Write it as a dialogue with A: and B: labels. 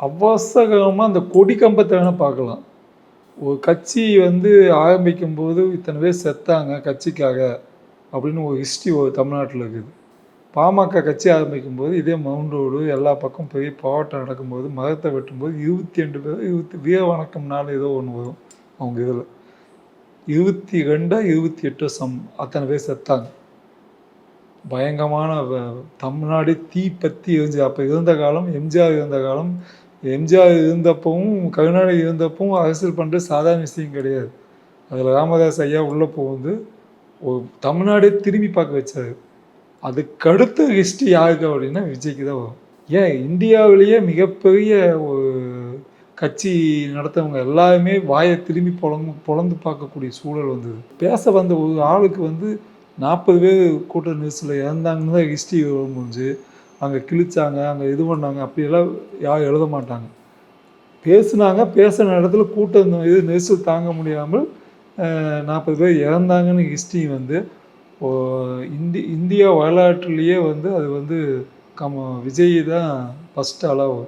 A: அவசகமாக அந்த கொடி கம்பத்தை வேணால் பார்க்கலாம். ஒரு கட்சி வந்து ஆரம்பிக்கும் போது இத்தனை பேர் செத்தாங்க கட்சிக்காக அப்படின்னு ஒரு ஹிஸ்ட்ரி ஒரு தமிழ்நாட்டில் இருக்குது. பாமக கட்சி ஆரம்பிக்கும் போது இதே மவுண்ட் ரோடு எல்லா பக்கம் பெரிய போராட்டம் நடக்கும்போது மதத்தை வெட்டும்போது இருபத்தி ரெண்டு பேர் இருபத்தி வீர வணக்கம் நாள் ஏதோ ஒன்று வரும் அவங்க இதில். இருபத்தி ரெண்டா இருபத்தி எட்டு சம் அத்தனை பேர் செத்தாங்க. பயங்கரமான தமிழ்நாடு தீ பற்றி எரிஞ்சு அப்போ இருந்த காலம் எம்ஜிஆர் இருந்த காலம் எம்ஜிஆர் இருந்தப்பவும் கருணாநிதி இருந்தப்பவும் அரசியல் பண்ணுறது சாதாரண விஷயம் கிடையாது. அதில் ராமதாஸ் ஐயா உள்ளே போகுது ஒரு தமிழ்நாடே திரும்பி பார்க்க வச்சார். அதுக்கடுத்து ஹிஸ்ட்ரி யாருக்கு அப்படின்னா விஜய்க்கு தான் வரும். ஏன் இந்தியாவிலேயே மிகப்பெரிய ஒரு கட்சி நடத்தவங்க எல்லாருமே வாயை திரும்பி பொழந்து பொழந்து பார்க்கக்கூடிய சூழல் வந்தது. பேச வந்த ஒரு ஆளுக்கு வந்து நாற்பது பேர் கூட்ட நியூஸில் இறந்தாங்கன்னு தான் ஹிஸ்ட்ரி முடிஞ்சு அங்கே கிழிச்சாங்க அங்கே இது பண்ணாங்க அப்படியெல்லாம் யாரும் எழுத மாட்டாங்க. பேசுனாங்க பேசின இடத்துல கூட்டம் இது நெரிசல் தாங்க முடியாமல் நாற்பது பேர் இறந்தாங்கன்னு ஹிஸ்ட்ரி வந்து இந்தி இந்தியா வரலாற்றுலேயே வந்து அது வந்து கம் விஜய் தான் ஃபஸ்ட்டு அளவு